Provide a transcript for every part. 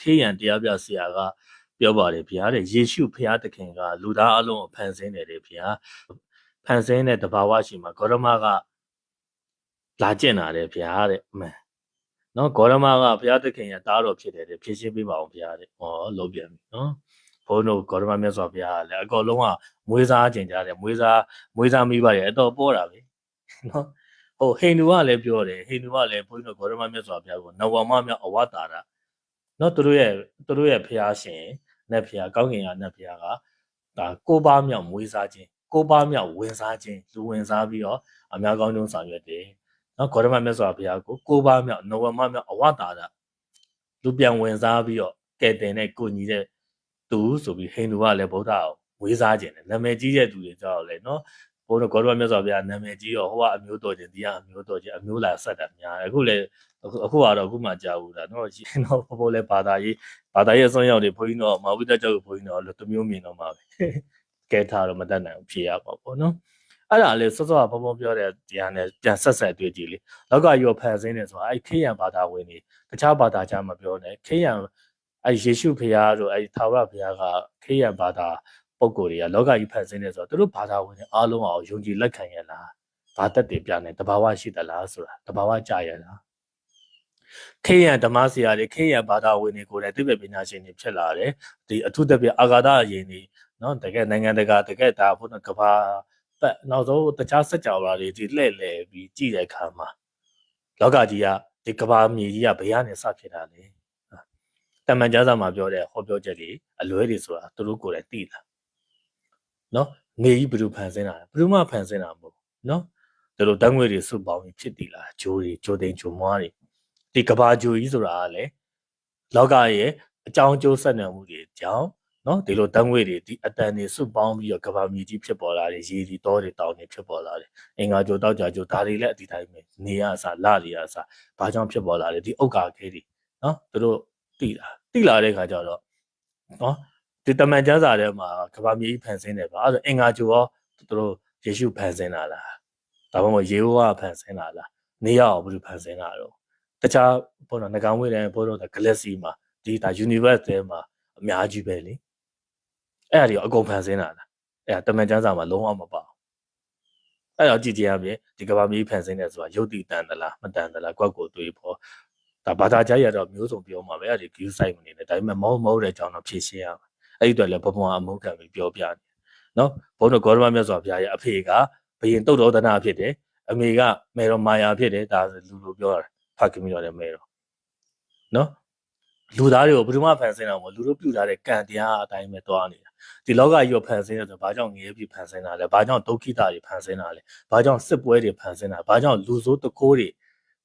ခေးရန်တရားပြဆရာကပြောပါတယ်ဗျာတဲ့ယေရှုဖျားသခင်ကလူသားအလုံးကိုဖန်ဆင်းတယ်တဲ့ဗျာဖန်ဆင်းတဲ့တဘာဝရှိမှာဂေါရမကလာကျင့်တာတဲ့ဗျာတဲ့အမှန်နော်ဂေါရမကဘုရားသခင်ရဲ့တားတော်ဖြစ်တယ်တဲ့ဖြည့်ရှင်းပေးပါအောင်ဘုရားတဲ့ဟောလုံးပြန်ပြီနော်ဘုန်းတော်ဂေါရမမြတ်စွာဘုရားကလည်းအကောလုံးကမွေးစားခြင်းကြတယ်မွေးစားမွေးစားမိပါတယ်အတော်ပေါ်တာပဲနော်ဟိုဟိန္ဒူကလည်းပြောတယ်ဟိန္ဒူကလည်းဘုန်းတော်ဂေါရမမြတ်စွာဘုရားကိုနဝမမြောက်အဝတာရ နော်သူတို့ရဲ့သူတို့ရဲ့ဘုရားရှင်နတ်ဘုရားကောင်းကင်ကနတ်ဘုရားကဒါကိုးပါးမြောက်မွေးစားခြင်းကိုးပါးမြောက်ဝင်စားခြင်းလူဝင်စားပြီးတော့အများကောင်းဆုံးဆောင်ရွက်တယ်နော်ဂေါရမမြတ်စွာဘုရားကိုကိုးပါးမြောက်နဝမမြောက်အဝတာရလူပြန်ဝင်စားပြီးတော့ကဲတင်တဲ့ကိုညီတဲ့သူဆိုပြီးဟိန္ဒူကလည်းဗုဒ္ဓကိုဝေးစားခြင်းတယ်နာမည်ကြီးတဲ့သူတွေကြောက်လဲနော် ဘုန်းတော်ဂေါရမမြတ်စွာဘုရားနာမည်ကြီးတော့ဟိုကအမျိုးတော်ခြင်းဒီကအမျိုးတော်ခြင်းအမျိုးလာဆက်တာများတယ်အခုလည်းအခုအခုကတော့အခုမှကြာဘူးဒါနော်ရှင်တော့ဘဘလည်းဘာသာရေးဘာသာရေးအစွန်းရောက်တွေဘုန်းကြီးတော့မဝိဒ္ဒကျောက်ကိုဘုန်းကြီးတော့လို့တမျိုးမြင်တော့မှာပဲကဲထားတော့မတတ်နိုင်ဘူးဖြေရပါပေါ့နော်အဲ့ဒါလေစောစောကဘုံဘုံပြောတဲ့တရားနဲ့ပြန်ဆက်ဆက်တွေ့ကြည့်လေလောကရောဖန်ဆင်းနေဆိုတာအဲ့ခေယံဘာသာဝင်နေတခြားဘာသာကြားမပြောနဲ့ခေယံအဲ့ယေရှုဖခင်တို့အဲ့သာဝရဖခင်ကခေယံဘာသာ ပုံကိုယ်တွေကလောကကြီးဖန်ဆင်းနေဆိုတော့သူတို့ဘာသာဝင်တွေအားလုံးအောင်ယုံကြည်လက်ခံရလားဘာသက်တည်ပြနေတဘာဝရှိသလားဆိုတာတဘာဝကြရလားခေယံဓမ္မဆရာတွေခေယံဘာသာဝင်တွေကိုလည်းသိပ္ပံပညာရှင်တွေဖြစ်လာတယ်ဒီအထုတပြအာဂါဒအရင်တွေနော်တကယ်နိုင်ငံတကာတကယ်ဒါဘုရားကဘာပတ်နောက်ဆုံးတခြားစက်ကြော်လာတွေဒီလှဲ့လှဲ့ပြီးကြည့်တဲ့အခါမှာလောကကြီးကဒီကဘာမြေကြီးကဘယ်ကနေစဖြစ်တာလဲတမန်ကျမ်းစာမှာပြောတဲ့ဟောပြောချက်တွေအလွဲတွေဆိုတာသူတို့ကိုယ်လည်းသိတာ နော်နေကြီးဘယ်လိုဖန်ဆင်းတာလဲဘယ်လိုမှဖန်ဆင်းတာမဟုတ်ဘူးနော်ဒါလိုတန်းငွေတွေစုပေါင်းပြီးဖြစ်တည်လာဂျိုးတွေဂျိုသိန်းဂျိုမွားတွေဒီကဘာဂျိုကြီးဆိုတာကလည်းလောကရဲ့အကြောင်းကျိုးဆက်နွယ်မှုတွေကြောင့်နော်ဒီလိုတန်းငွေတွေဒီအတန်တွေစုပေါင်းပြီးတော့ကဘာမြေကြီးဖြစ်ပေါ်လာတယ်ရေဒီတောတွေတောင်တွေဖြစ်ပေါ်လာတယ်အင်္ဂါဂျိုတောက်ကြဂျိုဒါတွေလည်းအဒီတိုင်းပဲနေရအစားလတွေရအစားဘာကြောင့်ဖြစ်ပေါ်လာလဲဒီဥက္ကာခဲတွေနော်သူတို့တိလာတိလာတဲ့ခါကျတော့နော် ဒီတမန်ကျမ်းစာထဲမှာကဘာမြေကြီးဖန်ဆင်းတယ်ပါအဲ့ဒါအင်္ဂါဂျိုရောသူတို့ယေရှုဖန်ဆင်းလာလားဒါမှမဟုတ်ယေဟောဝါဖန်ဆင်းလာလားနေရအောင်ဘယ်လိုဖန်ဆင်းလာတော့တခြားဘောတော့ငကောင်ဝေးတယ်ဘောတော့ galaxy မှာဒီဒါ universe ထဲမှာအများကြီးပဲလေအဲ့ဒါတွေအကုန်ဖန်ဆင်းလာလားအဲ့ဒါတမန်ကျမ်းစာမှာလုံးဝမပါဘူးအဲ့တော့ကြည့်ကြရပြင်ဒီကဘာမြေကြီးဖန်ဆင်းတယ်ဆိုတာယုတ်တိတန်သလားမတန်သလားကွက်ကိုတွေးဖို့ဒါဘာသာကြားရတော့မျိုးစုံပြောမှာပဲအဲ့ဒီ view site မနေနဲ့ဒါပေမဲ့မဟုတ်မဟုတ်တဲ့အကြောင်းတော့ဖြည့်ရှင်းရမှာ အဲ့ဒီတော့လည်းဘဘွားအမုန်းခံပြီးပြောပြနေနော်ဘုန်းတော်ဂေါရမမြတ်စွာဘုရားရဲ့အဖေကဘယင်တုတ်တော်သနာဖြစ်တယ်အမေကမေတော်မာယာဖြစ်တယ်ဒါလူလူပြောတာဖခင်မိတော်လည်းမေတော်နော်လူသားတွေကိုဘယ်သူမှဖန်ဆင်းတာမဟုတ်လူတို့ပြုထားတဲ့ကံတရားအတိုင်းပဲတွားနေတာဒီလောကကြီးကိုဖန်ဆင်းတယ်ဆိုဘာကြောင့်ငရဲပြီးဖန်ဆင်းတာလဲဘာကြောင့်ဒုက္ခိတတွေဖန်ဆင်းတာလဲဘာကြောင့်စစ်ပွဲတွေဖန်ဆင်းတာဘာကြောင့်လူဆိုးတကိုးတွေ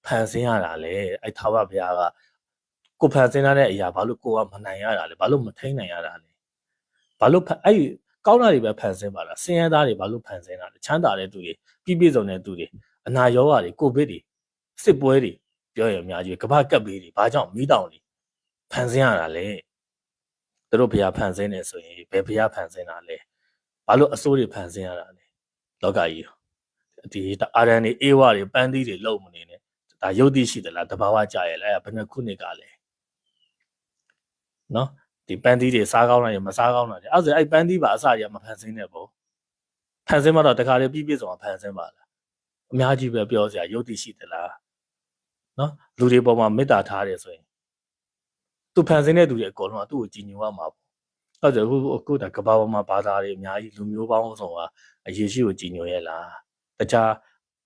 ဖန်ဆင်းရတာလဲအဲ့ထာဝရဘုရားကကိုဖန်ဆင်းထားတဲ့အရာဘာလို့ကိုကမနိုင်ရတာလဲဘာလို့မထိန်နိုင်ရတာလဲ ဘာလို့အဲ့ကောင်းတာတွေပဲဖန်ဆင်းပါလားဆင်းရဲသားတွေဘာလို့ဖန်ဆင်းတာလဲချမ်းသာတဲ့သူတွေပြည့်ပြည့်စုံတဲ့သူတွေအနာရောဂါတွေကိုဗစ်တွေစစ်ပွဲတွေပြောရအများကြီးကမ္ဘာကပ်ဘေးတွေဘာကြောင့်မိတောင်တွေဖန်ဆင်းရတာလဲသူတို့ဘုရားဖန်ဆင်းနေဆိုရင်ဘယ်ဘုရားဖန်ဆင်းတာလဲဘာလို့အစိုးတွေဖန်ဆင်းရတာလဲလောကကြီးဒီအာရန်တွေအေးဝတွေပန်းသီးတွေလုံမနေနဲ့ဒါယုတ်တိရှိသလားတဘာဝကြရလဲဘယ်နှခုနှစ်ကလဲနော် ဒီပန်းသီးတွေစားကောင်းတာရမစားကောင်းတာလေအဲ့ဒါဆိုအဲ့ပန်းသီးပါအစရမဖန်ဆင်းနဲ့ပေါ့ဖန်ဆင်းမှတော့တခါလေပြည့်ပြည့်စုံဖန်ဆင်းပါလားအများကြီးပဲပြောစရာယုတ်တိရှိသလားနော်လူတွေပေါ်မှာမေတ္တာထားတယ်ဆိုရင်သူဖန်ဆင်းတဲ့သူတွေအကုန်လုံးကသူ့ကိုကြည်ညိုရမှာပေါ့အဲ့ဒါအခုအခုဒါကဘာပေါ်မှာဘာသာတွေအများကြီးလူမျိုးပေါင်းစုံကအရေးရှိကိုကြည်ညိုရဲ့လားတခြား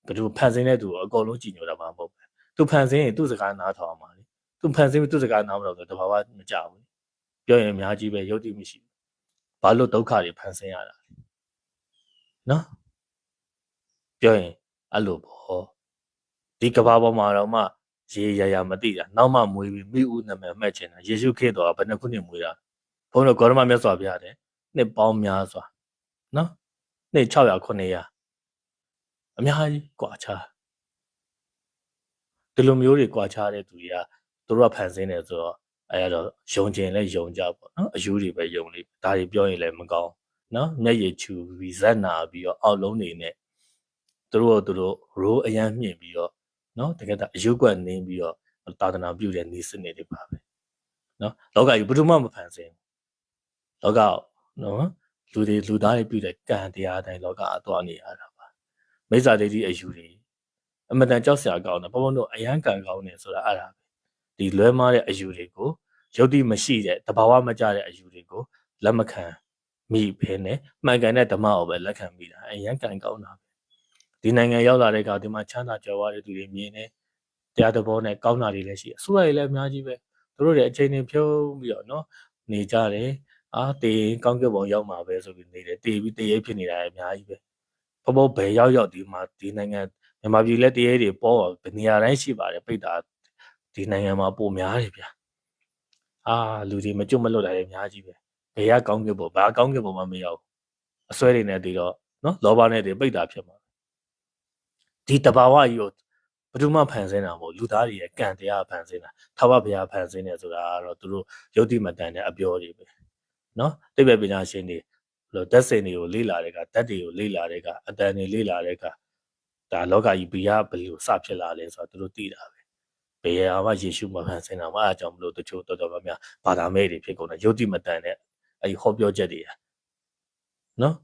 ဘယ်သူဖန်ဆင်းတဲ့သူကိုအကုန်လုံးကြည်ညိုတာမှမဟုတ်ဘူးသူဖန်ဆင်းရင်သူ့စကားနားထောင်မှာလေသူဖန်ဆင်းပြီးသူ့စကားနားမလို့ဆိုတဘာဝမကြဘူး ပြောရင်အများကြီးပဲယုတ်တိမရှိဘူးဘာလို့ဒုက္ခတွေဖန်ဆင်းရတာလဲနော်ပြောရင်အဲ့လိုပေါ့ဒီကဘာပေါ်မှာတော့မှရေရရမသိတာနောက်မှမွေးပြီးမိဦးနာမည်မှတ်ချင်တာယေရှုခရစ်တော်ကဘယ်နှခုနှစ်မွေးတာဘုန်းတော်ဂေါရမမြတ်စွာဘုရားတဲ့နှစ်ပေါင်းများစွာနော်နှစ်600 900အများကြီးကွာခြားဒီလိုမျိုးတွေကွာခြားတဲ့သူတွေကသူတို့ကဖန်ဆင်းတယ်ဆိုတော့ အဲတော့ယုံကျင်လဲယုံကြပေါ့နော်အယူတွေပဲယုံလိဒါတွေပြောရင်လည်းမကောင်းနော်မျက်ရည်ချူပြီးဇက်နာပြီးတော့အောက်လုံးနေနဲ့သူတို့သူတို့ရိုးအရန်မြင့်ပြီးတော့နော်တကယ်တော့အယုတ်ကွက်နင်းပြီးတော့တာသနာပြုတဲ့နေစနစ်တွေပါပဲနော်လောကကြီးဘယ်သူမှမဖန်ဆင်းဘူးလောကနော်လူတွေလူသားတွေပြုတဲ့ကံတရားအတိုင်းလောကအသွားနေရတာပါမိစ္ဆာဒိဋ္ဌိအယူတွေအမတန်ကြောက်စရာကောင်းတယ်ဘုံဘုံတို့အယံကံကောင်းတယ်ဆိုတာအဲ့ဒါပဲ ဒီလွဲမားတဲ့အယူတွေကိုယုတ်တိမရှိတဲ့တဘာဝမကြတဲ့အယူတွေကိုလက်မခံမိဖဲနဲ့မှန်ကန်တဲ့ဓမ္မကိုပဲလက်ခံမိတာအယံကံကောင်းတာပဲဒီနိုင်ငံရောက်လာတဲ့အခါဒီမှာချမ်းသာကြွယ်ဝတဲ့သူတွေမြင်တယ်တရားသဘောနဲ့ကောင်းတာတွေလည်းရှိအစိုးရတွေလည်းအများကြီးပဲသူတို့တွေအချိန်တွေဖြုံးပြီးတော့နော်နေကြတယ်အာတေကောင်းကင်ဘုံရောက်မှာပဲဆိုပြီးနေတယ်တေပြီးတေရဲဖြစ်နေတာအများကြီးပဲဘဘဘယ်ရောက်ရောက်ဒီမှာဒီနိုင်ငံမြန်မာပြည်လက်တေရဲတွေပေါ်ဘယ်နေရာတိုင်းရှိပါတယ်ပိတ်တာ ဒီနိုင်ငံမှာပုံများတယ်ဗျာအာလူတွေမကြွမလွတ်တာတွေအများကြီးပဲဘယ်ကကောင်းကင်ဘုံဘာကောင်းကင်ဘုံမှမရောက်အစွဲတွေနဲ့တည်တော့နော်လောဘနဲ့တည်ပိတ်တာဖြစ်မှာဒီတဘာဝကြီးကိုဘယ်သူမှဖန်ဆင်းတာမဟုတ်လူသားတွေရဲ့ကံတရားဖန်ဆင်းတာထာဝရဘုရားဖန်ဆင်းတယ်ဆိုတာကတော့သူတို့ယုတ်တိမတန်တဲ့အပြောတွေပဲနော်တိပ္ပယ်ပညာရှင်တွေလို့ဓာတ်စင်တွေကိုလေ့လာတဲ့ကဓာတ်တွေကိုလေ့လာတဲ့ကအတန်တွေလေ့လာတဲ့ကဒါလောကကြီးဘီယာဘယ်လိုစဖြစ်လာလဲဆိုတော့သူတို့သိတာပဲ ဘယ်ဟာမှယေရှုမဖန်ဆင်းတာမအားကြောင့်မလို့တချို့တော်တော်များများဘာသာမဲ့တွေဖြစ်ကုန်တယ်ယုတ်တိမတန်တဲ့အဲဒီဟောပြောချက်တွေနော်